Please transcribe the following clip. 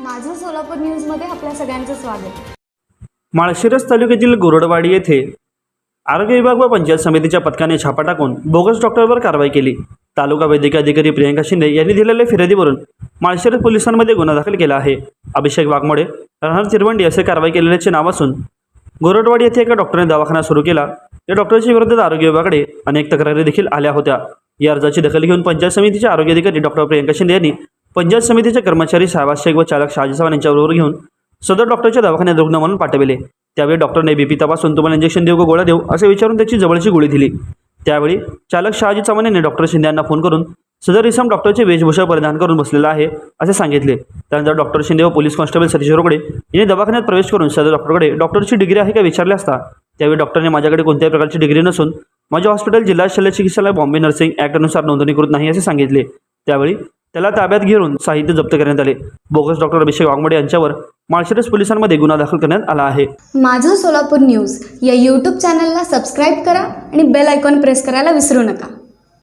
माझं सोलापूर न्यूजमध्ये आपल्या सगळ्यांचं स्वागत. माळशिरस तालुक्यातील गोरडवाडी येथे आरोग्य विभाग व पंचायत समितीच्या पथकाने छापा टाकून बोगस डॉक्टरवर कारवाई केली. तालुका वैद्यकीय अधिकारी प्रियंका शिंदे यांनी दिलेल्या फिर्यादीवरून माळशिरस पोलिसांमध्ये गुन्हा दाखल केला आहे. अभिषेक वाघमोडे राहणार चिरवंडी असे कारवाई केलेल्याचे नाव असून गोरडवाडी येथे एका डॉक्टरने दवाखाना सुरू केला. या डॉक्टरच्या विरोधात आरोग्य विभागाकडे अनेक तक्रारी देखील आल्या होत्या. या अर्जाची दखल घेऊन पंचायत समितीचे आरोग्य अधिकारी डॉक्टर प्रियंका शिंदे यांनी पंचायत समितीचे कर्मचारी साहेबा शेख व चालक शहाजी चव्हाण यांच्याबरोबर घेऊन सदर डॉक्टरच्या दवाखान्यात रुग्ण म्हणून पाठविले. त्यावेळी डॉक्टरने बीपी तपासून तुम्हाला इंजेक्शन देऊ का गोळ्या देऊ असे विचारून त्याची जवळची गोळी दिली. त्यावेळी चालक शहाजी चव्हाण यांनी डॉक्टर शिंदे यांना फोन करून सदर इसम डॉक्टरचे वेशभूषा परिधान करून बसलेला आहे असे सांगितले. त्यानंतर डॉक्टर शिंदे व पोलीस कॉन्स्टेबल सतीश रोकडे यांनी दवाखान्यात प्रवेश करून सदर डॉक्टरकडे डॉक्टरची डिग्री आहे का विचारले असता? त्यावेळी डॉक्टरने माझ्याकडे कोणत्याही प्रकारची डिग्री नसून माझे हॉस्पिटल जिल्हा शल्य चिकित्सालय बॉम्बे नर्सिंग ॲक्टनुसार नोंदणीकृत नाही असे सांगितले. त्यावेळी त्याला ताब्यात घेऊन साहित्य जप्त करण्यात आले. बोगस डॉक्टर अभिषेक वाघमोडे यांच्यावर माळशिरस पोलिसांमध्ये गुन्हा दाखल करण्यात आला आहे. माझं सोलापूर न्यूज या यूट्यूब चॅनलला सबस्क्राईब करा आणि बेल आयकॉन प्रेस करायला विसरू नका.